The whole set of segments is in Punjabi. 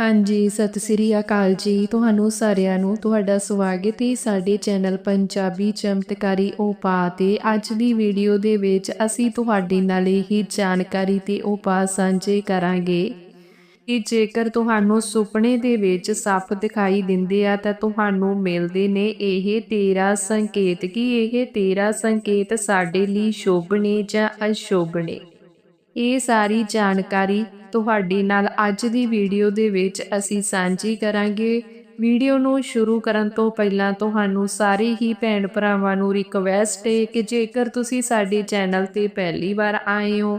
ਹਾਂਜੀ, ਸਤਿ ਸ੍ਰੀ ਅਕਾਲ ਜੀ। ਤੁਹਾਨੂੰ ਸਾਰਿਆਂ ਨੂੰ ਤੁਹਾਡਾ ਸਵਾਗਤ ਹੈ ਸਾਡੇ ਚੈਨਲ ਪੰਜਾਬੀ ਚਮਤਕਾਰੀ ਉਪਾਅ ਤੇ। ਅੱਜ ਦੀ ਵੀਡੀਓ ਦੇ ਵਿੱਚ ਅਸੀਂ ਤੁਹਾਡੇ ਨਾਲ ਇਹ ਜਾਣਕਾਰੀ ਤੇ ਉਪਾਅ ਸਾਂਝੇ ਕਰਾਂਗੇ ਕਿ ਜੇਕਰ ਤੁਹਾਨੂੰ ਸੁਪਨੇ ਦੇ ਵਿੱਚ ਸੱਪ ਦਿਖਾਈ ਦਿੰਦੇ ਆ, ਤਾਂ ਤੁਹਾਨੂੰ ਮਿਲਦੇ ਨੇ ਇਹ 13 ਸੰਕੇਤ। ਕਿ ਇਹ 13 ਸੰਕੇਤ ਸਾਡੇ ਲਈ ਸ਼ੁਭ ਨੇ ਜਾਂ ਅਸ਼ੁਭ ਨੇ? ਇਹ ਸਾਰੀ ਜਾਣਕਾਰੀ ਤੁਹਾਡੇ ਨਾਲ ਅੱਜ ਦੀ ਵੀਡੀਓ ਦੇ ਵਿੱਚ ਅਸੀਂ ਸਾਂਝੀ ਕਰਾਂਗੇ। ਵੀਡੀਓ ਨੂੰ ਸ਼ੁਰੂ ਕਰਨ ਤੋਂ ਪਹਿਲਾਂ ਤੁਹਾਨੂੰ ਸਾਰੇ ਹੀ ਭੈਣ ਭਰਾਵਾਂ ਨੂੰ ਰਿਕਵੈਸਟ ਹੈ ਕਿ ਜੇਕਰ ਤੁਸੀਂ ਸਾਡੇ ਚੈਨਲ ਤੇ ਪਹਿਲੀ ਵਾਰ ਆਏ ਹੋ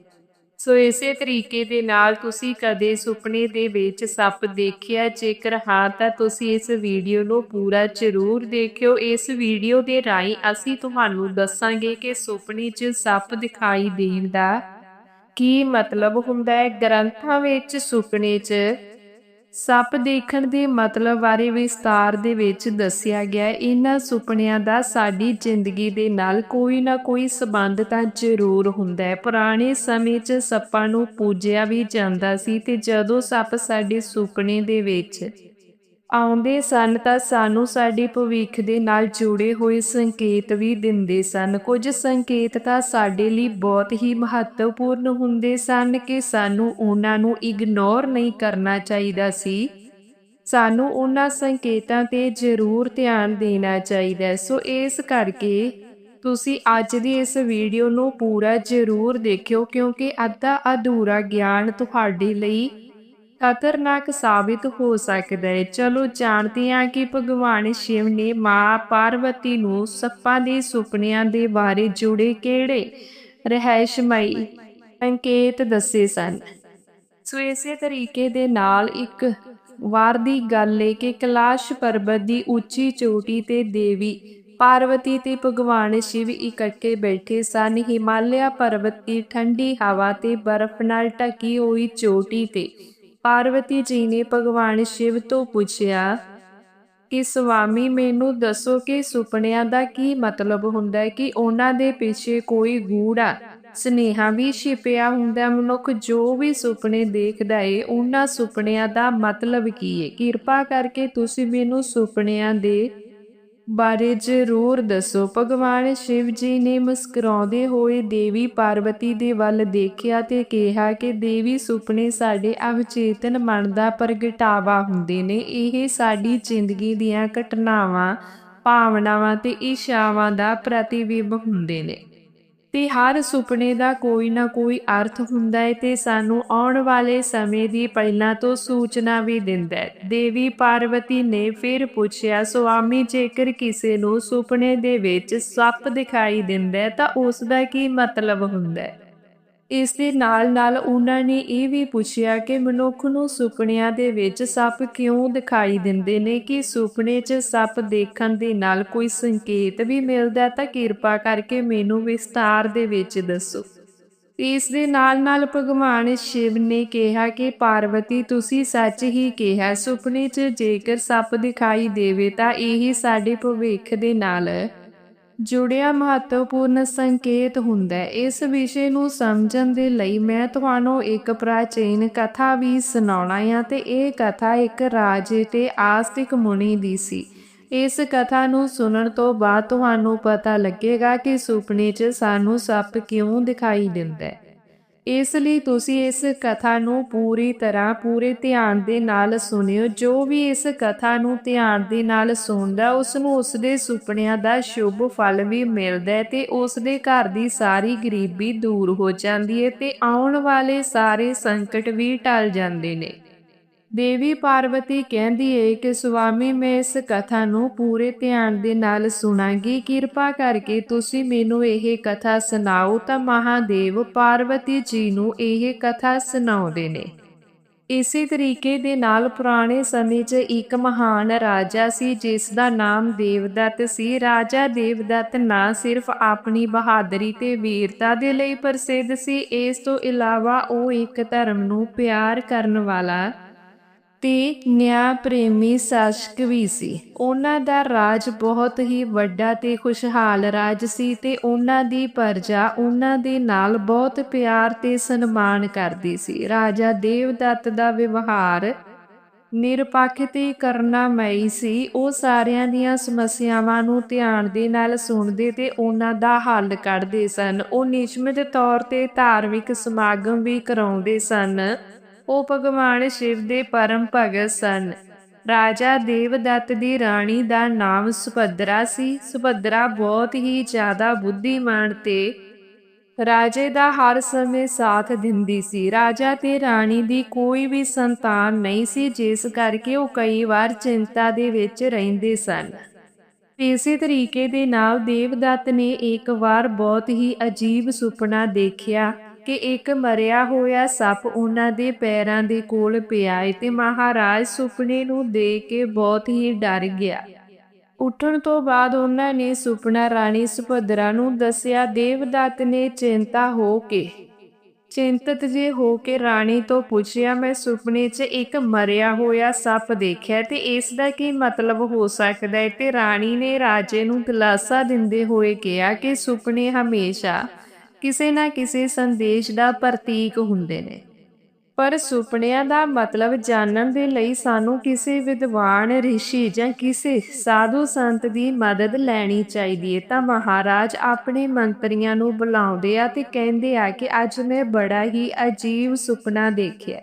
ਸੋ ਇਸੇ ਤਰੀਕੇ ਦੇ ਨਾਲ ਤੁਸੀਂ ਕਦੇ ਸੁਪਨੇ ਦੇ ਵਿੱਚ ਸੱਪ ਦੇਖਿਆ? ਜੇਕਰ ਹਾਂ, ਤਾਂ ਤੁਸੀਂ ਇਸ ਵੀਡੀਓ ਨੂੰ ਪੂਰਾ ਜ਼ਰੂਰ ਦੇਖਿਓ। ਇਸ ਵੀਡੀਓ ਦੇ ਰਾਹੀਂ ਅਸੀਂ ਤੁਹਾਨੂੰ ਦੱਸਾਂਗੇ ਕਿ ਸੁਪਨੇ 'ਚ ਸੱਪ ਦਿਖਾਈ ਦੇਣ ਦਾ ਕੀ ਮਤਲਬ ਹੁੰਦਾ ਹੈ। ਗ੍ਰੰਥਾਂ ਵਿੱਚ ਸੁਪਨੇ 'ਚ ਸੱਪ ਦੇਖਣ ਦੇ ਮਤਲਬ ਬਾਰੇ ਵਿਸਤਾਰ ਦੇ ਵਿੱਚ ਦੱਸਿਆ ਗਿਆ। ਹੈ ਇਹਨਾਂ ਸੁਪਨਿਆਂ ਦਾ ਸਾਡੀ ਜ਼ਿੰਦਗੀ ਦੇ ਨਾਲ ਕੋਈ ਨਾ ਕੋਈ ਸਬੰਧ ਤਾਂ ਜ਼ਰੂਰ ਹੁੰਦਾ ਹੈ। ਪੁਰਾਣੇ ਸਮੇਂ 'ਚ ਸੱਪਾਂ ਨੂੰ ਪੂਜਿਆ ਵੀ ਜਾਂਦਾ ਸੀ ਤੇ ਜਦੋਂ ਸੱਪ ਸਾਡੇ ਸੁਪਨੇ ਦੇ ਵਿੱਚ ਆਉਂਦੇ ਸਨ ਤਾਂ ਸਾਨੂੰ ਸਾਡੇ ਭਵਿੱਖ ਦੇ ਨਾਲ ਜੁੜੇ ਹੋਏ ਸੰਕੇਤ ਵੀ ਦਿੰਦੇ ਸਨ। ਕੁਝ ਸੰਕੇਤ ਤਾਂ ਸਾਡੇ ਲਈ ਬਹੁਤ ਹੀ ਮਹੱਤਵਪੂਰਨ ਹੁੰਦੇ ਸਨ ਕਿ ਸਾਨੂੰ ਉਹਨਾਂ ਨੂੰ ਇਗਨੋਰ ਨਹੀਂ ਕਰਨਾ ਚਾਹੀਦਾ ਸੀ। ਸਾਨੂੰ ਉਹਨਾਂ ਸੰਕੇਤਾਂ ਤੇ ਜ਼ਰੂਰ ਧਿਆਨ ਦੇਣਾ ਚਾਹੀਦਾ ਸੋ ਇਸ ਕਰਕੇ ਤੁਸੀਂ ਅੱਜ ਦੀ ਇਸ ਵੀਡੀਓ ਨੂੰ ਪੂਰਾ ਜ਼ਰੂਰ ਦੇਖਿਓ ਕਿਉਂਕਿ ਅੱਧਾ ਅਧੂਰਾ ਗਿਆਨ ਤੁਹਾਡੇ ਲਈ ਖਤਰਨਾਕ ਸਾਬਿਤ ਹੋ ਸਕਦਾ ਹੈ। ਚਲੋ, ਜਾਣਦੇ ਹਾਂ ਕਿ ਭਗਵਾਨ ਸ਼ਿਵ ਨੇ ਮਾਂ ਪਾਰਵਤੀ ਨੂੰ ਸੱਪਾਂ ਦੇ ਸੁਪਨਿਆਂ ਦੇ ਬਾਰੇ ਜੁੜੇ ਕਿਹੜੇ ਰਹਿਸ਼ਮਈ ਸੰਕੇਤ ਦੱਸੇ ਸਨ। ਸੋ ਇਸੇ ਤਰੀਕੇ ਦੇ ਨਾਲ ਇੱਕ ਵਾਰ ਦੀ ਗੱਲ ਹੈ ਕਿ ਕਲਾਸ਼ ਪਰਬਤ ਦੀ ਉੱਚੀ ਚੋਟੀ ਤੇ ਦੇਵੀ ਪਾਰਵਤੀ ਤੇ ਭਗਵਾਨ ਸ਼ਿਵ ਇਕੱਠੇ ਬੈਠੇ ਸਨ। ਹਿਮਾਲਿਆ ਪਰਬਤ ਦੀ ਠੰਡੀ ਹਵਾ ਤੇ ਬਰਫ਼ ਨਾਲ ਢਕੀ ਹੋਈ ਚੋਟੀ ਤੇ ਪਾਰਵਤੀ ਜੀ ਨੇ ਭਗਵਾਨ ਸ਼ਿਵ ਤੋਂ ਪੁੱਛਿਆ ਕਿ, ਸੁਆਮੀ, ਮੈਨੂੰ ਦੱਸੋ ਕਿ ਸੁਪਨਿਆਂ ਦਾ ਕੀ ਮਤਲਬ ਹੁੰਦਾ ਹੈ ਕਿ ਉਹਨਾਂ ਦੇ ਪਿੱਛੇ ਕੋਈ ਗੂੜਾ ਸਨੇਹਾ ਵੀ ਛਿਪਿਆ ਹੁੰਦਾ ਮਨੁੱਖ ਜੋ ਵੀ ਸੁਪਨੇ ਦੇਖਦਾ ਏ, ਉਹਨਾਂ ਸੁਪਨਿਆਂ ਦਾ ਮਤਲਬ ਕੀ ਏ? ਕਿਰਪਾ ਕਰਕੇ ਤੁਸੀਂ ਮੈਨੂੰ ਸੁਪਨਿਆਂ ਦੇ ਬਾਰੇ ਜ਼ਰੂਰ ਦੱਸੋ। ਭਗਵਾਨ ਸ਼ਿਵ ਜੀ ਨੇ ਮੁਸਕਰਾਉਂਦੇ ਹੋਏ ਦੇਵੀ ਪਾਰਵਤੀ ਦੇ ਵੱਲ ਦੇਖਿਆ ਤੇ ਕਿਹਾ ਕਿ ਦੇਵੀ ਸੁਪਨੇ ਸਾਡੇ ਅਵਚੇਤਨ ਮਨ ਦਾ ਪ੍ਰਗਟਾਵਾ ਹੁੰਦੇ ਨੇ। ਇਹ ਸਾਡੀ ਜ਼ਿੰਦਗੀ ਦੀਆਂ ਘਟਨਾਵਾਂ, ਭਾਵਨਾਵਾਂ ਤੇ ਇੱਛਾਵਾਂ ਦਾ ਪ੍ਰਤੀਬਿੰਬ ਹੁੰਦੇ ਨੇ। ਤੇ ਹਰ ਸੁਪਨੇ ਦਾ ਕੋਈ ਨਾ ਕੋਈ ਅਰਥ ਹੁੰਦਾ ਹੈ ਤੇ ਸਾਨੂੰ ਆਉਣ ਵਾਲੇ ਸਮੇਂ ਦੀ ਪਹਿਲਾਂ ਤੋਂ ਸੂਚਨਾ ਵੀ ਦਿੰਦਾ ਹੈ। ਦੇਵੀ ਪਾਰਵਤੀ ਨੇ ਫਿਰ ਪੁੱਛਿਆ, ਸੁਆਮੀ, ਜੇਕਰ ਕਿਸੇ ਨੂੰ ਸੁਪਨੇ ਦੇ ਵਿੱਚ ਸੱਪ ਦਿਖਾਈ ਦਿੰਦਾ ਹੈ ਤਾਂ ਉਸ ਦਾ ਕੀ ਮਤਲਬ ਹੁੰਦਾ ਹੈ? ਇਸ ਦੇ ਨਾਲ-ਨਾਲ ਉਹਨਾਂ ਨੇ ਇਹ ਵੀ ਪੁੱਛਿਆ ਕਿ ਮਨੁੱਖ ਨੂੰ ਸੁਪਨਿਆਂ ਦੇ ਵਿੱਚ ਸੱਪ ਕਿਉਂ ਦਿਖਾਈ ਦਿੰਦੇ ਨੇ? ਕਿ ਸੁਪਨੇ 'ਚ ਸੱਪ ਦੇਖਣ ਦੇ ਨਾਲ ਕੋਈ ਸੰਕੇਤ ਵੀ ਮਿਲਦਾ ਤਾਂ ਕਿਰਪਾ ਕਰਕੇ ਮੈਨੂੰ ਵਿਸਤਾਰ ਦੇ ਵਿੱਚ ਦੱਸੋ। ਇਸ ਦੇ ਨਾਲ-ਨਾਲ ਭਗਵਾਨ ਸ਼ਿਵ ਨੇ ਕਿਹਾ ਕਿ, ਪਾਰਵਤੀ, ਤੁਸੀਂ ਸੱਚ ਹੀ ਕਿਹਾ ਸੁਪਨੇ 'ਚ ਜੇਕਰ ਸੱਪ ਦਿਖਾਈ ਦੇਵੇ ਤਾਂ ਇਹ ਸਾਡੇ ਭਵਿੱਖ ਦੇ ਨਾਲ ਜੁੜਿਆ ਮਹੱਤਵਪੂਰਨ ਸੰਕੇਤ ਹੁੰਦਾ ਹੈ। ਇਸ ਵਿਸ਼ੇ ਨੂੰ ਸਮਝਣ ਦੇ ਲਈ ਮੈਂ ਤੁਹਾਨੂੰ ਇੱਕ ਪ੍ਰਾਚੀਨ ਕਥਾ ਵੀ ਸੁਣਾਉਣਾ ਹੈ ਤੇ ਇਹ ਕਥਾ ਇੱਕ ਰਾਜੇ ਤੇ ਆਸਤਿਕ ਮੁਨੀ ਦੀ ਸੀ। ਇਸ ਕਥਾ ਨੂੰ ਸੁਣਨ ਤੋਂ ਬਾਅਦ ਤੁਹਾਨੂੰ ਪਤਾ ਲੱਗੇਗਾ ਕਿ ਸੁਪਨੇ 'ਚ ਸਾਨੂੰ ਸੱਪ ਕਿਉਂ ਦਿਖਾਈ ਦਿੰਦਾ ਹੈ। ਇਸ ਲਈ ਤੁਸੀਂ ਇਸ ਕਥਾ ਨੂੰ ਪੂਰੀ ਤਰ੍ਹਾਂ ਪੂਰੇ ਧਿਆਨ ਦੇ ਨਾਲ ਸੁਣਿਓ। ਜੋ ਵੀ ਇਸ ਕਥਾ ਨੂੰ ਧਿਆਨ ਦੇ ਨਾਲ ਸੁਣਦਾ ਉਸ ਨੂੰ ਉਸ ਦੇ ਸੁਪਨਿਆਂ ਦਾ ਸ਼ੁਭ ਫਲ ਵੀ ਮਿਲਦਾ ਹੈ ਤੇ ਉਸ ਦੇ ਘਰ ਦੀ ਸਾਰੀ ਗਰੀਬੀ ਦੂਰ ਹੋ ਜਾਂਦੀ ਹੈ ਤੇ ਆਉਣ ਵਾਲੇ ਸਾਰੇ ਸੰਕਟ ਵੀ ਟਲ ਜਾਂਦੇ ਨੇ। ਦੇਵੀ ਪਾਰਵਤੀ ਕਹਿੰਦੀ ਏ ਕਿ ਸੁਆਮੀ, ਮੈਂ ਇਸ ਕਥਾ ਨੂੰ ਪੂਰੇ ਧਿਆਨ ਦੇ ਨਾਲ ਸੁਣਾਂਗੀ। ਕਿਰਪਾ ਕਰਕੇ ਤੁਸੀਂ ਮੈਨੂੰ ਇਹ ਕਥਾ ਸੁਣਾਓ ਤਾਂ ਮਹਾਦੇਵ ਪਾਰਵਤੀ ਜੀ ਨੂੰ ਇਹ ਕਥਾ ਸੁਣਾਉਂਦੇ ਨੇ। ਇਸੇ ਤਰੀਕੇ ਦੇ ਨਾਲ ਪੁਰਾਣੇ ਸਮੇਂ 'ਚ ਇੱਕ ਮਹਾਨ ਰਾਜਾ ਸੀ, ਜਿਸ ਦਾ ਨਾਮ ਦੇਵਦੱਤ ਸੀ। ਰਾਜਾ ਦੇਵਦੱਤ ਨਾ ਸਿਰਫ ਆਪਣੀ ਬਹਾਦਰੀ ਤੇ ਵੀਰਤਾ ਦੇ ਲਈ ਪ੍ਰਸਿੱਧ ਸੀ, ਇਸ ਤੋਂ ਇਲਾਵਾ ਉਹ ਇੱਕ ਧਰਮ ਨੂੰ ਪਿਆਰ ਕਰਨ ਵਾਲਾ ਤੇ ਨਿਆਂ ਪ੍ਰੇਮੀ ਸ਼ਾਸਕ ਵੀ ਸੀ। ਉਹਨਾਂ ਦਾ ਰਾਜ ਬਹੁਤ ਹੀ ਵੱਡਾ ਤੇ ਖੁਸ਼ਹਾਲ ਰਾਜ ਸੀ ਤੇ ਉਹਨਾਂ ਦੀ ਪਰਜਾ ਉਹਨਾਂ ਦੇ ਨਾਲ ਬਹੁਤ ਪਿਆਰ ਤੇ ਸਨਮਾਨ ਕਰਦੀ ਸੀ। ਰਾਜਾ ਦੇਵਦੱਤ ਦਾ ਵਿਵਹਾਰ ਨਿਰਪੱਖ ਤੇ ਕਰਨਾਮਈ ਸੀ। ਉਹ ਸਾਰਿਆਂ ਦੀਆਂ ਸਮੱਸਿਆਵਾਂ ਨੂੰ ਧਿਆਨ ਦੇ ਨਾਲ ਸੁਣਦੇ ਤੇ ਉਹਨਾਂ ਦਾ ਹੱਲ ਕੱਢਦੇ ਸਨ। ਉਹ ਨਿਯਮਿਤ ਤੌਰ ਤੇ ਧਾਰਮਿਕ ਸਮਾਗਮ ਵੀ ਕਰਾਉਂਦੇ ਸਨ। ਉਹ ਭਗਵਾਨ ਸ਼ਿਵ ਦੇ ਪਰਮ ਭਗਤ ਸਨ। ਰਾਜਾ ਦੇਵਦੱਤ ਦੀ ਰਾਣੀ ਦਾ ਨਾਮ ਸੁਭਦਰਾ ਸੀ। ਸੁਭਦਰਾ ਬਹੁਤ ਹੀ ਜ਼ਿਆਦਾ ਬੁੱਧੀਮਾਨ ਤੇ ਰਾਜੇ ਦਾ ਹਰ ਸਮੇਂ ਸਾਥ ਦਿੰਦੀ ਸੀ। ਰਾਜਾ ਤੇ ਰਾਣੀ ਦੀ ਕੋਈ ਵੀ ਸੰਤਾਨ ਨਹੀਂ ਸੀ, ਜਿਸ ਕਰਕੇ ਉਹ ਕਈ ਵਾਰ ਚਿੰਤਾ ਦੇ ਵਿੱਚ ਰਹਿੰਦੇ ਸਨ। ਇਸੇ ਤਰੀਕੇ ਦੇ ਨਾਲ ਦੇਵਦੱਤ ਨੇ ਇੱਕ ਵਾਰ ਬਹੁਤ ਹੀ ਅਜੀਬ ਸੁਪਨਾ ਦੇਖਿਆ। ਕਿ ਇੱਕ ਮਰਿਆ ਹੋਇਆ ਸੱਪ ਉਹਨਾਂ ਦੇ ਪੈਰਾਂ ਦੇ ਕੋਲ ਪਿਆ ਤੇ ਮਹਾਰਾਜ ਸੁਪਨੇ ਨੂੰ ਦੇਖ ਕੇ ਬਹੁਤ ਹੀ ਡਰ ਗਿਆ। ਉੱਠਣ ਤੋਂ ਬਾਅਦ ਉਹਨਾਂ ਨੇ ਸੁਪਨਾ ਰਾਣੀ ਸੁਭਦਰਾ ਨੂੰ ਦੱਸਿਆ, ਦੇਵਦੱਤ ਨੇ ਚਿੰਤਾ ਹੋ ਕੇ, ਚਿੰਤਤ ਜੇ ਹੋ ਕੇ ਰਾਣੀ ਤੋਂ ਪੁੱਛਿਆ, ਮੈਂ ਸੁਪਨੇ 'ਚ ਇੱਕ ਮਰਿਆ ਹੋਇਆ ਸੱਪ ਦੇਖਿਆ ਤੇ ਇਸ ਦਾ ਕੀ ਮਤਲਬ ਹੋ ਸਕਦਾ ਹੈ ਤੇ ਰਾਣੀ ਨੇ ਰਾਜੇ ਨੂੰ ਦਿਲਾਸਾ ਦਿੰਦੇ ਹੋਏ ਕਿਹਾ ਕਿ ਸੁਪਨੇ ਹਮੇਸ਼ਾ ਕਿਸੇ ਨਾ ਕਿਸੇ ਸੰਦੇਸ਼ ਦਾ ਪ੍ਰਤੀਕ ਹੁੰਦੇ ਨੇ। ਪਰ ਸੁਪਨਿਆਂ ਦਾ ਮਤਲਬ ਜਾਣਨ ਦੇ ਲਈ ਸਾਨੂੰ ਕਿਸੇ ਵਿਦਵਾਨ, ਰਿਸ਼ੀ ਜਾਂ ਕਿਸੇ ਸਾਧੂ ਸੰਤ ਦੀ ਮਦਦ ਲੈਣੀ ਚਾਹੀਦੀ ਹੈ ਤਾਂ ਮਹਾਰਾਜ ਆਪਣੇ ਮੰਤਰੀਆਂ ਨੂੰ ਬੁਲਾਉਂਦੇ ਆ ਤੇ ਕਹਿੰਦੇ ਆ ਕਿ ਅੱਜ ਮੈਂ ਬੜਾ ਹੀ ਅਜੀਬ ਸੁਪਨਾ ਦੇਖਿਆ।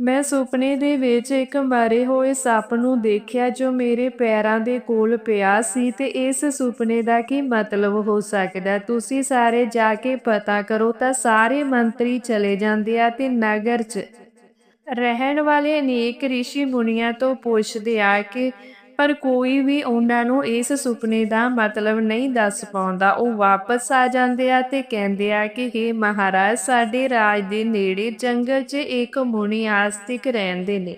ਮੈਂ ਸੁਪਨੇ ਦੇ ਵਿੱਚ ਇੱਕ ਮਰੇ ਹੋਏ ਸੱਪ ਨੂੰ ਦੇਖਿਆ ਜੋ ਮੇਰੇ ਪੈਰਾਂ ਦੇ ਕੋਲ ਪਿਆ ਸੀ ਤੇ ਇਸ ਸੁਪਨੇ ਦਾ ਕੀ ਮਤਲਬ ਹੋ ਸਕਦਾ? ਤੁਸੀਂ ਸਾਰੇ ਜਾ ਕੇ ਪਤਾ ਕਰੋ ਤਾਂ ਸਾਰੇ ਮੰਤਰੀ ਚਲੇ ਜਾਂਦੇ ਆ ਤੇ ਨਗਰ 'ਚ। ਰਹਿਣ ਵਾਲੇ ਅਨੇਕ ઋષਿ ਮੁਨੀਆਂ ਤੋਂ ਪੁੱਛਦੇ ਆ ਕਿ ਪਰ ਕੋਈ ਵੀ ਉਹਨਾਂ ਨੂੰ ਇਸ ਸੁਪਨੇ ਦਾ ਮਤਲਬ ਨਹੀਂ ਦੱਸ ਪਾਉਂਦਾ। ਉਹ ਵਾਪਸ ਆ ਜਾਂਦੇ ਆ ਤੇ ਕਹਿੰਦੇ ਆ ਕਿ हे ਮਹਾਰਾਜ, ਸਾਡੇ ਰਾਜ ਦੇ ਨੇੜੇ ਜੰਗਲ 'ਚ ਇੱਕ ਮੁਨੀ ਆਸਤਿਕ ਰਹਿੰਦੇ ਨੇ,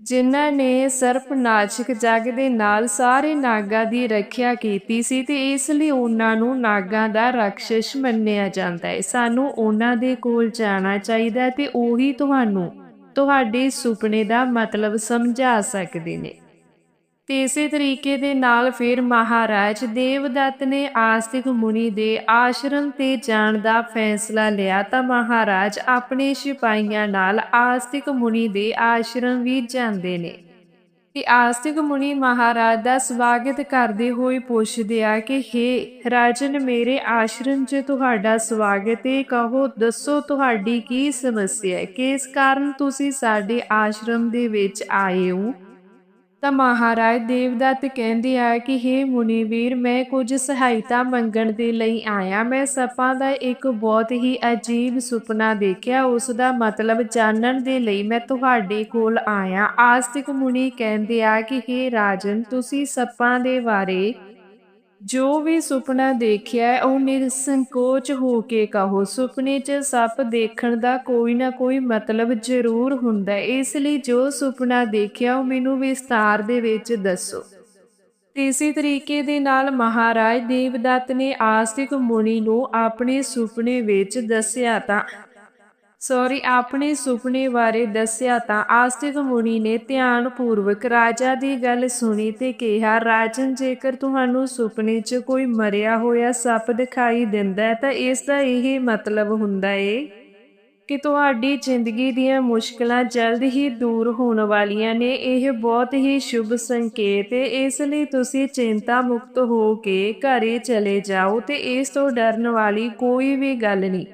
ਜਿਨ੍ਹਾਂ ਨੇ ਸਰਪਨਾਸ਼ਕ ਜਗ ਦੇ ਨਾਲ ਸਾਰੇ ਨਾਗਾਂ ਦੀ ਰੱਖਿਆ ਕੀਤੀ ਸੀ ਤੇ ਇਸ ਲਈ ਉਹਨਾਂ ਨੂੰ ਨਾਗਾਂ ਦਾ ਰਾਖਸ਼ ਮੰਨਿਆ ਜਾਂਦਾ ਹੈ। ਸਾਨੂੰ ਉਹਨਾਂ ਦੇ ਕੋਲ ਜਾਣਾ ਚਾਹੀਦਾ ਤੇ ਉਹੀ ਤੁਹਾਨੂੰ ਤੁਹਾਡੇ ਸੁਪਨੇ ਦਾ ਮਤਲਬ ਸਮਝਾ ਸਕਦੇ ਨੇ। ਤੇ ਇਸੇ ਤਰੀਕੇ ਦੇ ਨਾਲ ਫਿਰ ਮਹਾਰਾਜ ਦੇਵਦੱਤ ਨੇ ਆਸਤਿਕ ਮੁਨੀ ਦੇ ਆਸ਼ਰਮ ਤੇ ਜਾਣ ਦਾ ਫੈਸਲਾ ਲਿਆ ਤਾਂ ਮਹਾਰਾਜ ਆਪਣੇ ਸਿਪਾਹੀਆਂ ਨਾਲ ਆਸਤਿਕ ਮੁਨੀ ਦੇ ਆਸ਼ਰਮ ਵੀ ਜਾਂਦੇ ਨੇ। ਤੇ ਆਸਤਿਕ ਮੁਨੀ ਮਹਾਰਾਜ ਦਾ ਸਵਾਗਤ ਕਰਦੇ ਹੋਏ ਪੁੱਛਦੇ ਆ ਕਿ हे ਰਾਜਨ, ਮੇਰੇ ਆਸ਼ਰਮ 'ਚ ਤੁਹਾਡਾ ਸਵਾਗਤ ਹੈ ਕਹੋ, ਦੱਸੋ ਤੁਹਾਡੀ ਕੀ ਸਮੱਸਿਆ ਹੈ ਕਿਸ ਕਾਰਨ ਤੁਸੀਂ ਸਾਡੇ ਆਸ਼ਰਮ ਦੇ ਵਿੱਚ ਆਏ ਹੋ? ਤਾਂ ਮਹਾਰਾਜ ਦੇਵਦੱਤ ਕਹਿੰਦੇ ਆ ਕਿ हे ਮੁਨੀ ਵੀਰ ਮੈਂ ਕੁਝ ਸਹਾਇਤਾ ਮੰਗਣ ਦੇ ਲਈ ਆਇਆ। ਮੈਂ ਸੱਪਾਂ ਦਾ ਇੱਕ ਬਹੁਤ ਹੀ ਅਜੀਬ ਸੁਪਨਾ ਦੇਖਿਆ। ਉਸ ਦਾ ਮਤਲਬ ਜਾਣਨ ਦੇ ਲਈ ਮੈਂ ਤੁਹਾਡੇ ਕੋਲ ਆਇਆ। ਆਸਤਿਕ ਮੁਨੀ ਕਹਿੰਦੇ ਆ ਕਿ हे ਰਾਜਨ, ਤੁਸੀਂ ਸੱਪਾਂ ਦੇ ਬਾਰੇ ਜੋ ਵੀ ਸੁਪਨਾ ਦੇਖਿਆ ਹੈ, ਉਹ ਨਿਰਸੰਕੋਚ ਹੋ ਕੇ ਕਹੋ। ਸੁਪਨੇ 'ਚ ਸੱਪ ਦੇਖਣ ਦਾ ਕੋਈ ਨਾ ਕੋਈ ਮਤਲਬ ਜ਼ਰੂਰ ਹੁੰਦਾ ਇਸ ਲਈ ਜੋ ਸੁਪਨਾ ਦੇਖਿਆ, ਉਹ ਮੈਨੂੰ ਵਿਸਤਾਰ ਦੇ ਵਿੱਚ ਦੱਸੋ। ਇਸੇ ਤਰੀਕੇ ਦੇ ਨਾਲ ਮਹਾਰਾਜ ਦੇਵਦੱਤ ਨੇ ਆਸਤਿਕ ਮੁਨੀ ਨੂੰ ਆਪਣੇ ਸੁਪਨੇ ਵਿੱਚ ਦੱਸਿਆ ਤਾਂ ਸੌਰੀ, ਆਪਣੇ ਸੁਪਨੇ ਬਾਰੇ ਦੱਸਿਆ ਤਾਂ ਆਸਤਿਕ ਮੁਨੀ ਨੇ ਧਿਆਨ ਪੂਰਵਕ ਰਾਜਾ ਦੀ ਗੱਲ ਸੁਣੀ ਤੇ ਕਿਹਾ, ਰਾਜਨ, ਜੇਕਰ ਤੁਹਾਨੂੰ ਸੁਪਨੇ 'ਚ ਕੋਈ ਮਰਿਆ ਹੋਇਆ ਸੱਪ ਦਿਖਾਈ ਦਿੰਦਾ ਤਾਂ ਇਸ ਦਾ ਇਹ ਮਤਲਬ ਹੁੰਦਾ ਏ ਕਿ ਤੁਹਾਡੀ ਜ਼ਿੰਦਗੀ ਦੀਆਂ ਮੁਸ਼ਕਲਾਂ ਜਲਦ ਹੀ ਦੂਰ ਹੋਣ ਵਾਲੀਆਂ ਨੇ। ਇਹ ਬਹੁਤ ਹੀ ਸ਼ੁਭ ਸੰਕੇਤ ਹੈ ਇਸ ਲਈ ਤੁਸੀਂ ਚਿੰਤਾ ਮੁਕਤ ਹੋ ਕੇ ਘਰੇ ਚਲੇ ਜਾਓ ਤੇ ਇਸ ਤੋਂ ਡਰਨ ਵਾਲੀ ਕੋਈ ਵੀ ਗੱਲ ਨਹੀਂ।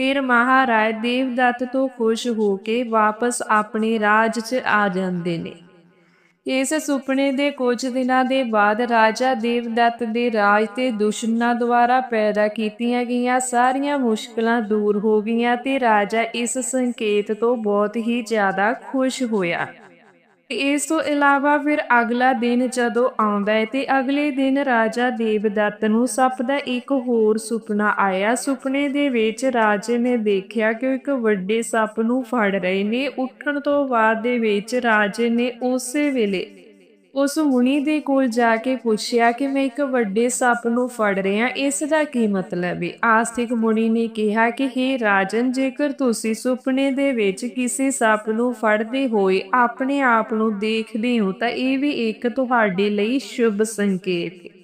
ਫਿਰ ਮਹਾਰਾਜ ਦੇਵਦੱਤ ਤੋਂ ਖੁਸ਼ ਹੋ ਕੇ ਵਾਪਸ ਆਪਣੇ ਰਾਜ 'ਚ ਆ ਜਾਂਦੇ ਨੇ। ਇਸ ਸੁਪਨੇ ਦੇ ਕੁਝ ਦਿਨਾਂ ਦੇ ਬਾਅਦ ਰਾਜਾ ਦੇਵਦੱਤ ਦੇ ਰਾਜ ਤੇ ਦੁਸ਼ਮਣਾਂ ਦੁਆਰਾ ਪੈਦਾ ਕੀਤੀਆਂ ਗਈਆਂ ਸਾਰੀਆਂ ਮੁਸ਼ਕਲਾਂ ਦੂਰ ਹੋ ਗਈਆਂ ਤੇ ਰਾਜਾ ਇਸ ਸੰਕੇਤ ਤੋਂ ਬਹੁਤ ਹੀ ਜ਼ਿਆਦਾ ਖੁਸ਼ ਹੋਇਆ। ਇਸ ਤੋਂ ਇਲਾਵਾ ਫਿਰ ਅਗਲਾ ਦਿਨ ਜਦੋਂ ਆਉਂਦਾ ਹੈ ਤੇ ਅਗਲੇ ਦਿਨ ਰਾਜਾ ਦੇਵਦੱਤ ਨੂੰ ਸੱਪ ਦਾ ਇੱਕ ਹੋਰ ਸੁਪਨਾ ਆਇਆ। ਸੁਪਨੇ ਦੇ ਵਿੱਚ ਰਾਜੇ ਨੇ ਦੇਖਿਆ ਕਿ ਇੱਕ ਵੱਡੇ ਸੱਪ ਨੂੰ ਫੜ ਰਹੇ ਨੇ। ਉੱਠਣ ਤੋਂ ਬਾਅਦ ਦੇ ਵਿੱਚ ਰਾਜੇ ਨੇ ਉਸੇ ਵੇਲੇ ਉਸ ਮੁਨੀ ਦੇ ਕੋਲ ਜਾ ਕੇ ਪੁੱਛਿਆ ਕਿ ਮੈਂ ਇੱਕ ਵੱਡੇ ਸੱਪ ਨੂੰ ਫੜ ਰਿਹਾ, ਇਸ ਦਾ ਕੀ ਮਤਲਬ ਹੈ ਆਸਤਿਕ ਮੁਨੀ ਨੇ ਕਿਹਾ ਕਿ हे ਰਾਜਨ, ਜੇਕਰ ਤੁਸੀਂ ਸੁਪਨੇ ਦੇ ਵਿੱਚ ਕਿਸੇ ਸੱਪ ਨੂੰ ਫੜਦੇ ਹੋਏ ਆਪਣੇ ਆਪ ਨੂੰ ਦੇਖਦੇ ਹੋ, ਤਾਂ ਇਹ ਵੀ ਇੱਕ ਤੁਹਾਡੇ ਲਈ ਸ਼ੁਭ ਸੰਕੇਤ ਹੈ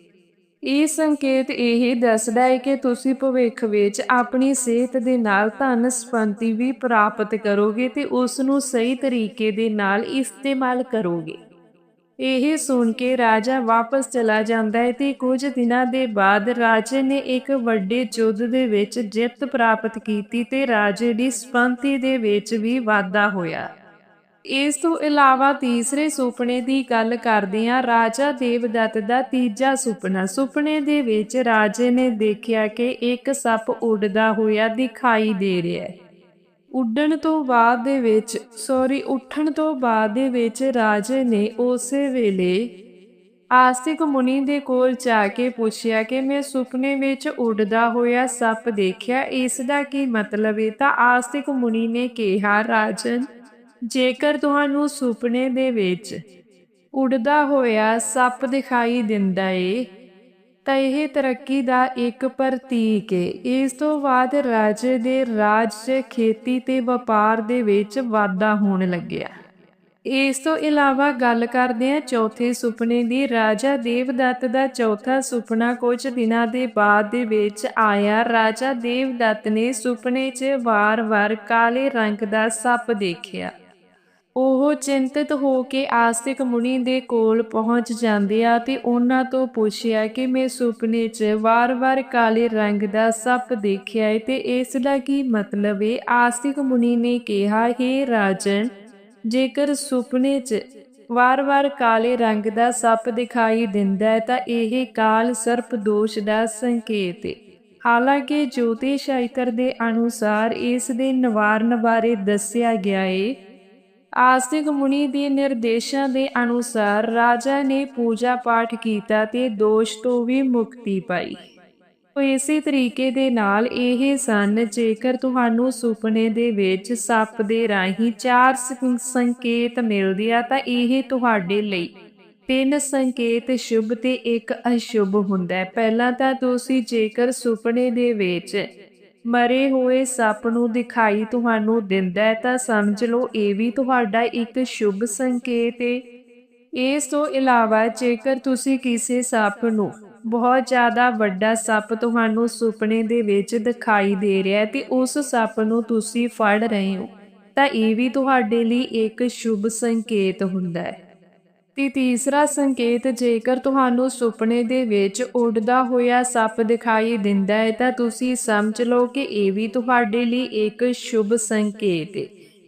ਇਹ ਸੰਕੇਤ ਇਹ ਦੱਸਦਾ ਹੈ ਕਿ ਤੁਸੀਂ ਭਵਿੱਖ ਵਿੱਚ ਆਪਣੀ ਸਿਹਤ ਦੇ ਨਾਲ ਧਨ ਸੰਪਤੀ ਵੀ ਪ੍ਰਾਪਤ ਕਰੋਗੇ ਤੇ ਉਸ ਨੂੰ ਸਹੀ ਤਰੀਕੇ ਦੇ ਨਾਲ ਇਸਤੇਮਾਲ ਕਰੋਗੇ। ਇਹ ਸੁਣ ਕੇ ਰਾਜਾ ਵਾਪਸ ਚਲਾ ਜਾਂਦਾ ਹੈ ਤੇ ਕੁਝ ਦਿਨਾਂ ਦੇ ਬਾਅਦ ਰਾਜੇ ਨੇ ਇੱਕ ਵੱਡੇ ਯੁੱਧ ਦੇ ਵਿੱਚ ਜਿੱਤ ਪ੍ਰਾਪਤ ਕੀਤੀ ਤੇ ਰਾਜੇ ਦੀ ਸੰਪਤੀ ਦੇ ਵਿੱਚ ਵੀ ਵਾਧਾ ਹੋਇਆ। ਇਸ ਤੋਂ ਇਲਾਵਾ ਤੀਸਰੇ ਸੁਪਨੇ ਦੀ ਗੱਲ ਕਰਦੇ ਹਾਂ ਰਾਜਾ ਦੇਵਦੱਤ ਦਾ ਤੀਜਾ ਸੁਪਨਾ, ਸੁਪਨੇ ਦੇ ਵਿੱਚ ਰਾਜੇ ਨੇ ਦੇਖਿਆ ਕਿ ਇੱਕ ਸੱਪ ਉੱਡਦਾ ਹੋਇਆ ਦਿਖਾਈ ਦੇ ਰਿਹਾ ਹੈ। ਉੱਡਣ ਤੋਂ ਬਾਅਦ ਦੇ ਵਿੱਚ ਸੌਰੀ ਉੱਠਣ ਤੋਂ ਬਾਅਦ ਦੇ ਵਿੱਚ ਰਾਜੇ ਨੇ ਉਸੇ ਵੇਲੇ ਆਸਤਿਕ ਮੁਨੀ ਦੇ ਕੋਲ ਜਾ ਕੇ ਪੁੱਛਿਆ ਕਿ ਮੈਂ ਸੁਪਨੇ ਵਿੱਚ ਉੱਡਦਾ ਹੋਇਆ ਸੱਪ ਦੇਖਿਆ, ਇਸ ਦਾ ਕੀ ਮਤਲਬ ਹੈ ਤਾਂ ਆਸਤਿਕ ਮੁਨੀ ਨੇ ਕਿਹਾ, ਰਾਜਨ, ਜੇਕਰ ਤੁਹਾਨੂੰ ਸੁਪਨੇ ਦੇ ਵਿੱਚ ਉੱਡਦਾ ਹੋਇਆ ਸੱਪ ਦਿਖਾਈ ਦਿੰਦਾ ਏ ਤਾਂ ਇਹ ਤਰੱਕੀ ਦਾ ਇੱਕ ਪ੍ਰਤੀਕ ਹੈ ਇਸ ਤੋਂ ਬਾਅਦ ਰਾਜੇ ਦੇ ਰਾਜ 'ਚ ਖੇਤੀ ਤੇ ਵਪਾਰ ਦੇ ਵਿੱਚ ਵਾਧਾ ਹੋਣ ਲੱਗਿਆ। ਇਸ ਤੋਂ ਇਲਾਵਾ ਗੱਲ ਕਰਦੇ ਹਾਂ ਚੌਥੇ ਸੁਪਨੇ ਦੀ। ਰਾਜਾ ਦੇਵਦੱਤ ਦਾ ਚੌਥਾ ਸੁਪਨਾ ਕੁਝ ਦਿਨਾਂ ਦੇ ਬਾਅਦ ਦੇ ਵਿੱਚ ਆਇਆ। ਰਾਜਾ ਦੇਵਦੱਤ ਨੇ ਸੁਪਨੇ 'ਚ ਵਾਰ-ਵਾਰ ਕਾਲੇ ਰੰਗ ਦਾ ਸੱਪ ਦੇਖਿਆ। ਉਹ ਚਿੰਤਿਤ ਹੋ ਕੇ ਆਸਤਿਕ ਮੁਨੀ ਦੇ ਕੋਲ ਪਹੁੰਚ ਜਾਂਦੇ ਆ ਤੇ ਉਹਨਾਂ ਤੋਂ ਪੁੱਛਿਆ ਕਿ ਮੈਂ ਸੁਪਨੇ 'ਚ ਵਾਰ-ਵਾਰ ਕਾਲੇ ਰੰਗ ਦਾ ਸੱਪ ਦੇਖਿਆ ਏ ਤੇ ਇਸ ਦਾ ਕੀ ਮਤਲਬ ਏ? ਆਸਤਿਕ ਮੁਨੀ ਨੇ ਕਿਹਾ, ਹੈ ਰਾਜਨ, ਜੇਕਰ ਸੁਪਨੇ 'ਚ ਵਾਰ-ਵਾਰ ਕਾਲੇ ਰੰਗ ਦਾ ਸੱਪ ਦਿਖਾਈ ਦਿੰਦਾ ਹੈ ਤਾਂ ਇਹ ਕਾਲ ਸਰਪ ਦੋਸ਼ ਦਾ ਸੰਕੇਤ ਏ। ਹਾਲਾਂਕਿ ਜੋਤਿਸ਼ ਸ਼ਾਸਤਰ ਦੇ ਅਨੁਸਾਰ ਇਸ ਦੇ ਨਿਵਾਰਨ ਬਾਰੇ ਦੱਸਿਆ ਗਿਆ ਏ ਆਸਤਿਕ ਮੁਨੀ ਦੇ ਨਿਰਦੇਸ਼ਾਂ ਦੇ ਅਨੁਸਾਰ ਰਾਜਾ ਨੇ ਪੂਜਾ ਪਾਠ ਕੀਤਾ ਤੇ ਦੋਸ਼ ਤੋਂ ਵੀ ਮੁਕਤੀ ਪਾਈ। ਉਹ ਇਸੇ ਤਰੀਕੇ ਦੇ ਨਾਲ ਇਹ ਸਨ, ਜੇਕਰ ਤੁਹਾਨੂੰ ਸੁਪਨੇ ਦੇ ਵਿੱਚ ਸੱਪ ਦੇ ਰਾਹੀਂ ਚਾਰ ਸੰਕੇਤ ਮਿਲਦੇ ਆ, ਤਾਂ ਇਹ ਤੁਹਾਡੇ ਲਈ ਤਿੰਨ ਸੰਕੇਤ ਸ਼ੁਭ ਤੇ ਇੱਕ ਅਸ਼ੁਭ ਹੁੰਦਾ ਹੈ। ਪਹਿਲਾਂ ਤਾਂ ਤੁਸੀਂ ਜੇਕਰ ਸੁਪਨੇ ਦੇ ਵਿੱਚ ਮਰੇ ਹੋਏ ਸੱਪ ਨੂੰ ਦਿਖਾਈ ਤੁਹਾਨੂੰ ਦਿੰਦਾ ਹੈ, ਤਾਂ ਸਮਝ ਲਓ, ਇਹ ਵੀ ਤੁਹਾਡਾ ਇੱਕ ਸ਼ੁਭ ਸੰਕੇਤ ਹੈ ਇਸ ਤੋਂ ਇਲਾਵਾ ਜੇਕਰ ਤੁਸੀਂ ਕਿਸੇ ਸੱਪ ਨੂੰ ਬਹੁਤ ਜ਼ਿਆਦਾ ਵੱਡਾ ਸੱਪ ਤੁਹਾਨੂੰ ਸੁਪਨੇ ਦੇ ਵਿੱਚ ਦਿਖਾਈ ਦੇ ਰਿਹਾ ਹੈ, ਤੇ ਉਸ ਸੱਪ ਨੂੰ ਤੁਸੀਂ ਫੜ ਰਹੇ ਹੋ, ਤਾਂ ਇਹ ਵੀ ਤੁਹਾਡੇ ਲਈ ਇੱਕ ਸ਼ੁਭ ਸੰਕੇਤ ਹੁੰਦਾ ਹੈ। ਤੇ ਤੀਸਰਾ ਸੰਕੇਤ, ਜੇਕਰ ਤੁਹਾਨੂੰ ਸੁਪਨੇ ਦੇ ਵਿੱਚ ਉੱਡਦਾ ਹੋਇਆ ਸੱਪ ਦਿਖਾਈ ਦਿੰਦਾ ਹੈ, ਤਾਂ ਤੁਸੀਂ ਸਮਝ ਲਓ ਕਿ ਇਹ ਵੀ ਤੁਹਾਡੇ ਲਈ ਇੱਕ ਸ਼ੁਭ ਸੰਕੇਤ ਹੈ।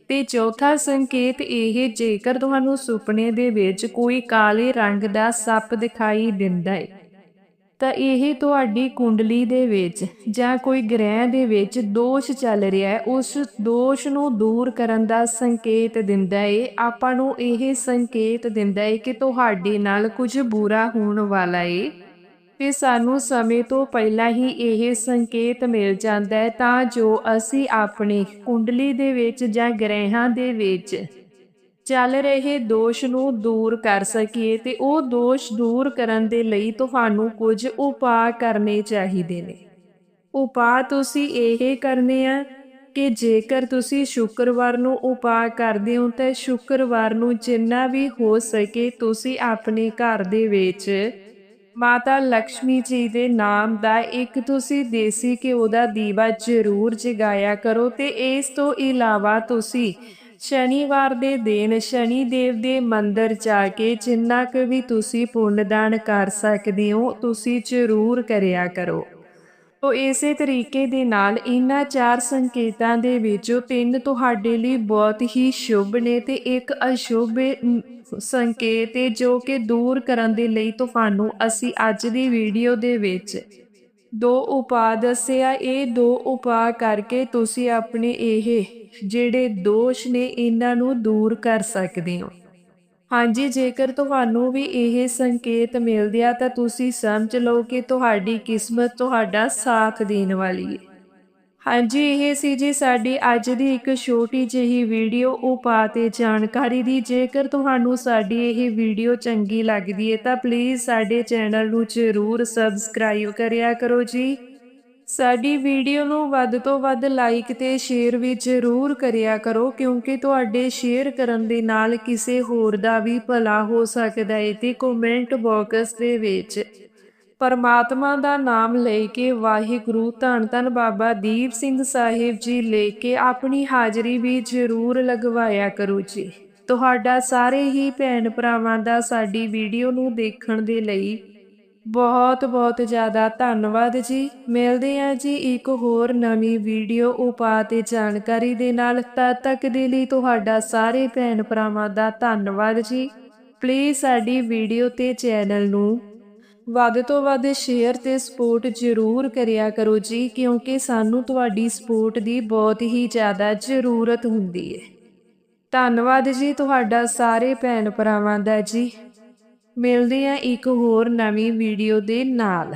ਤੇ ਚੌਥਾ ਸੰਕੇਤ ਇਹ ਜੇਕਰ ਤੁਹਾਨੂੰ ਸੁਪਨੇ ਦੇ ਵਿੱਚ ਕੋਈ ਕਾਲੇ ਰੰਗ ਦਾ ਸੱਪ ਦਿਖਾਈ ਦਿੰਦਾ ਹੈ ਤਾਂ ਇਹ ਤੁਹਾਡੀ ਕੁੰਡਲੀ ਦੇ ਵਿੱਚ ਜਾਂ ਕੋਈ ਗ੍ਰਹਿ ਦੇ ਵਿੱਚ ਦੋਸ਼ ਚੱਲ ਰਿਹਾ ਹੈ, ਉਸ ਦੋਸ਼ ਨੂੰ ਦੂਰ ਕਰਨ ਦਾ ਸੰਕੇਤ ਦਿੰਦਾ ਹੈ ਆਪਾਂ ਨੂੰ ਇਹ ਸੰਕੇਤ ਦਿੰਦਾ ਹੈ ਕਿ ਤੁਹਾਡੇ ਨਾਲ ਕੁਝ ਬੁਰਾ ਹੋਣ ਵਾਲਾ ਹੈ ਤੇ ਸਾਨੂੰ ਸਮੇਂ ਤੋਂ ਪਹਿਲਾਂ ਹੀ ਇਹ ਸੰਕੇਤ ਮਿਲ ਜਾਂਦਾ ਹੈ, ਤਾਂ ਜੋ ਅਸੀਂ ਆਪਣੀ ਕੁੰਡਲੀ ਦੇ ਵਿੱਚ ਜਾਂ ਗ੍ਰਹਿਾਂ ਦੇ ਵਿੱਚ ਚੱਲ ਰਹੇ ਦੋਸ਼ ਨੂੰ ਦੂਰ ਕਰ ਸਕੀਏ ਤੇ ਉਹ ਦੋਸ਼ ਦੂਰ ਕਰਨ ਦੇ ਲਈ ਤੁਹਾਨੂੰ ਕੁਝ ਉਪਾਅ ਕਰਨੇ ਚਾਹੀਦੇ ਨੇ। ਉਪਾਅ ਤੁਸੀਂ ਇਹ ਕਰਨੇ ਆ ਕਿ ਜੇਕਰ ਤੁਸੀਂ ਸ਼ੁੱਕਰਵਾਰ ਨੂੰ ਉਪਾਅ ਕਰਦੇ ਹੋ ਤਾਂ ਸ਼ੁੱਕਰਵਾਰ ਨੂੰ ਜਿੰਨਾ ਵੀ ਹੋ ਸਕੇ ਤੁਸੀਂ ਆਪਣੇ ਘਰ ਦੇ ਵਿੱਚ ਮਾਤਾ ਲక్ష్ਮੀ ਜੀ ਦੇ ਨਾਮ ਦਾ ਇੱਕ ਤੁਸੀਂ ਦੇਸੀ ਘਿਓ ਦਾ ਦੀਵਾ ਜ਼ਰੂਰ ਜਗਾਇਆ ਕਰੋ ਤੇ ਇਸ ਤੋਂ ਇਲਾਵਾ ਤੁਸੀਂ ਸ਼ਨੀਵਾਰ ਦੇ ਦਿਨ ਸ਼ਨੀ ਦੇਵ ਦੇ ਮੰਦਿਰ ਜਾ ਕੇ ਜਿੰਨਾ ਕੁ ਵੀ ਤੁਸੀਂ ਪੁੰਨਦਾਨ ਕਰ ਸਕਦੇ ਹੋ, ਤੁਸੀਂ ਜ਼ਰੂਰ ਕਰਿਆ ਕਰੋ। ਤੋ ਇਸੇ ਤਰੀਕੇ ਦੇ ਨਾਲ ਇਹਨਾਂ ਚਾਰ ਸੰਕੇਤਾਂ ਦੇ ਵਿੱਚੋਂ ਤਿੰਨ ਤੁਹਾਡੇ ਲਈ ਬਹੁਤ ਹੀ ਸ਼ੁਭ ਨੇ ਤੇ ਇੱਕ ਅਸ਼ੁਭ ਸੰਕੇਤ ਹੈ ਜੋ ਕਿ ਦੂਰ ਕਰਨ ਦੇ ਲਈ ਤੁਹਾਨੂੰ ਅਸੀਂ ਅੱਜ ਦੀ ਵੀਡੀਓ ਦੇ ਵਿੱਚ ਦੋ ਉਪਾਅ ਦੱਸਿਆ, ਇਹ ਦੋ ਉਪਾਅ ਕਰਕੇ ਤੁਸੀਂ ਆਪਣੇ ਇਹ ਜਿਹੜੇ ਦੋਸ਼ ਨੇ ਇਹਨਾਂ ਨੂੰ ਦੂਰ ਕਰ ਸਕਦੇ ਹੋ। ਹਾਂਜੀ, ਜੇਕਰ ਤੁਹਾਨੂੰ ਵੀ ਇਹ ਸੰਕੇਤ ਮਿਲਦੇ ਆ ਤਾਂ ਤੁਸੀਂ ਸਮਝ ਲਓ ਕਿ ਤੁਹਾਡੀ ਕਿਸਮਤ ਤੁਹਾਡਾ ਸਾਥ ਦੇਣ ਵਾਲੀ ਹੈ। ਹਾਂਜੀ, ਇਹ ਸੀ ਜੀ ਸਾਡੀ ਅੱਜ ਦੀ ਇੱਕ ਛੋਟੀ ਜਿਹੀ ਵੀਡੀਓ। ਉਪਾਅ ਤੇ ਜਾਣਕਾਰੀ ਦੀ। ਜੇਕਰ ਤੁਹਾਨੂੰ ਸਾਡੀ ਇਹ ਵੀਡੀਓ ਚੰਗੀ ਲੱਗਦੀ ਹੈ ਤਾਂ ਪਲੀਜ਼ ਸਾਡੇ ਚੈਨਲ ਨੂੰ ਜ਼ਰੂਰ ਸਬਸਕ੍ਰਾਈਬ ਕਰਿਆ ਕਰੋ ਜੀ। ਸਾਡੀ ਵੀਡੀਓ ਨੂੰ ਵੱਧ ਤੋਂ ਵੱਧ ਲਾਈਕ ਤੇ ਸ਼ੇਅਰ ਵੀ ਜ਼ਰੂਰ ਕਰਿਆ ਕਰੋ, ਕਿਉਂਕਿ ਤੁਹਾਡੇ ਸ਼ੇਅਰ ਕਰਨ ਦੇ ਨਾਲ ਕਿਸੇ ਹੋਰ ਦਾ ਵੀ ਭਲਾ ਹੋ ਸਕਦਾ ਹੈ ਤੇ ਕਮੈਂਟ ਬਾਕਸ ਦੇ ਵਿੱਚ ਪਰਮਾਤਮਾ ਦਾ ਨਾਮ ਲੈ ਕੇ ਵਾਹਿਗੁਰੂ ਧੰਨ ਧੰਨ ਬਾਬਾ ਦੀਪ ਸਿੰਘ ਸਾਹਿਬ ਜੀ ਲੈ ਕੇ ਆਪਣੀ ਹਾਜ਼ਰੀ ਵੀ ਜ਼ਰੂਰ ਲਗਵਾਇਆ ਕਰੋ ਜੀ। ਤੁਹਾਡਾ ਸਾਰੇ ਹੀ ਭੈਣ ਭਰਾਵਾਂ ਦਾ ਸਾਡੀ ਵੀਡੀਓ ਨੂੰ ਦੇਖਣ ਦੇ ਲਈ ਬਹੁਤ ਬਹੁਤ ਜ਼ਿਆਦਾ ਧੰਨਵਾਦ ਜੀ। ਮਿਲਦੇ ਹਾਂ ਜੀ ਇੱਕ ਹੋਰ ਨਵੀਂ ਵੀਡੀਓ ਉਪਾਅ ਤੇ ਜਾਣਕਾਰੀ ਦੇ ਨਾਲ। ਤਦ ਤੱਕ ਦੇ ਲਈ ਤੁਹਾਡਾ ਸਾਰੇ ਭੈਣ ਭਰਾਵਾਂ ਦਾ ਧੰਨਵਾਦ ਜੀ। ਪਲੀਜ਼ ਸਾਡੀ ਵੀਡੀਓ ਤੇ ਚੈਨਲ ਨੂੰ ਵੱਧ ਤੋਂ ਵੱਧ ਸ਼ੇਅਰ ਤੇ ਸਪੋਰਟ ਜ਼ਰੂਰ ਕਰਿਆ ਕਰੋ ਜੀ, ਕਿਉਂਕਿ ਸਾਨੂੰ ਤੁਹਾਡੀ ਸਪੋਰਟ ਦੀ ਬਹੁਤ ਹੀ ਜ਼ਿਆਦਾ ਜ਼ਰੂਰਤ ਹੁੰਦੀ ਹੈ ਧੰਨਵਾਦ ਜੀ ਤੁਹਾਡਾ ਸਾਰੇ ਭੈਣ ਭਰਾਵਾਂ ਦਾ ਜੀ। ਮਿਲਦੇ ਆ ਇੱਕ ਹੋਰ ਨਵੀਂ ਵੀਡੀਓ ਦੇ ਨਾਲ।